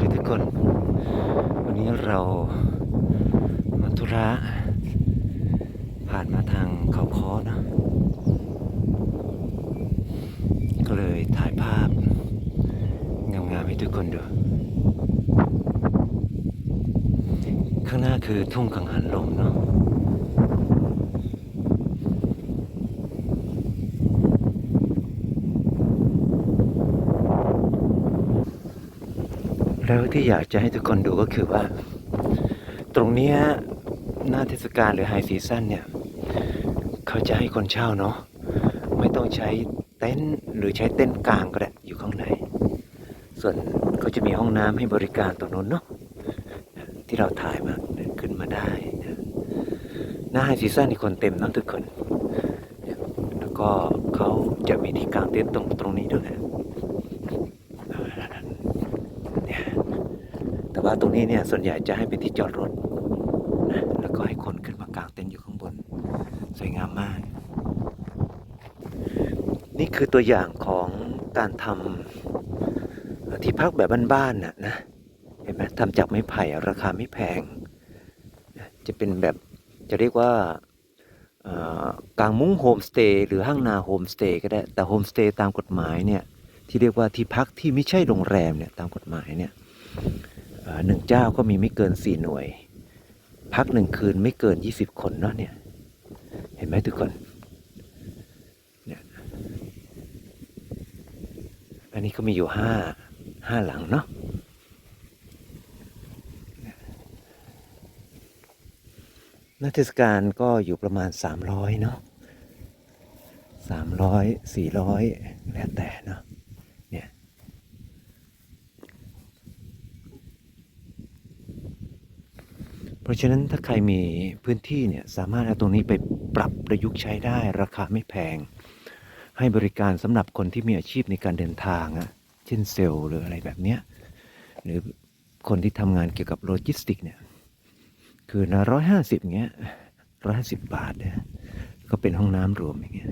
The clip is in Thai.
ดีทุกคน วันนี้เรามาธุระผ่านมาทางเขาค้อนะก็เลยถ่ายภาพ งามๆให้ทุกคนดู ข้างหน้าคือทุ่งกังหันลมเนาะ แล้วที่อยากจะให้ทุกคนดูก็คือว่า ตรงเนี้ยหน้าเทศกาลหรือไฮซีซั่นเนี่ย เขาจะให้คนเช่าเนาะไม่ต้องใช้เต็นท์หรือใช้เต็นท์กลางก็ได้อยู่ข้างใน ส่วนเขาจะมีห้องน้ำให้บริการตรงนู้นเนาะที่เราถ่ายมาขึ้นมาได้นะหน้าไฮซีซั่นนี่คนเต็มเนอะทุกคน แล้วก็เขาจะมีที่กางเต็นท์ตรงตรงนี้ด้วยนะเนี่ยแต่ ว่าตรงนี้เนี่ยส่วนใหญ่จะให้เป็นที่จอดรถนะแล้วก็ให้คนขึ้นมากางเต็นท์อยู่ข้างบน สวยงามมาก นี่คือตัวอย่างของการทำที่พักแบบบ้านๆน่ะนะเห็นไหมทำจากไม้ไผ่ราคาไม่แพง จะเป็นแบบจะเรียกว่ากางมุ้งโฮมสเตย์หรือห้างนาโฮมสเตย์ก็ได้ แต่โฮมสเตย์ตามกฎหมายเนี่ยที่เรียกว่าที่พักที่ไม่ใช่โรงแรมเนี่ยตามกฎหมายเนี่ย หนึ่งเจ้าก็มีไม่เกินสี่หน่วย พักหนึ่งคืนไม่เกินยี่สิบคนเนาะเนี่ย เห็นไหมทุกคนเนี่ยอันนี้ก็มีอยู่ห้าห้าหลังเนาะน้าเทศกาลก็อยู่ประมาณสามร้อยเนาะสามร้อยสี่ร้อยแล้วแต่เนาะ เนี่ย เพราะฉะนั้นถ้าใครมีพื้นที่เนี่ยสามารถเอาตรงนี้ไปปรับประยุกต์ใช้ได้ราคาไม่แพง ให้บริการสำหรับคนที่มีอาชีพในการเดินทางอะเช่นเซลล์หรืออะไรแบบเนี้ยหรือคนที่ทำงานเกี่ยวกับโลจิสติกเนี่ยคือนะร้อยห้าสิบเงี้ยร้อยห้าสิบบาทเนี่ยก็เป็นห้องน้ำรวมอย่างเงี้ย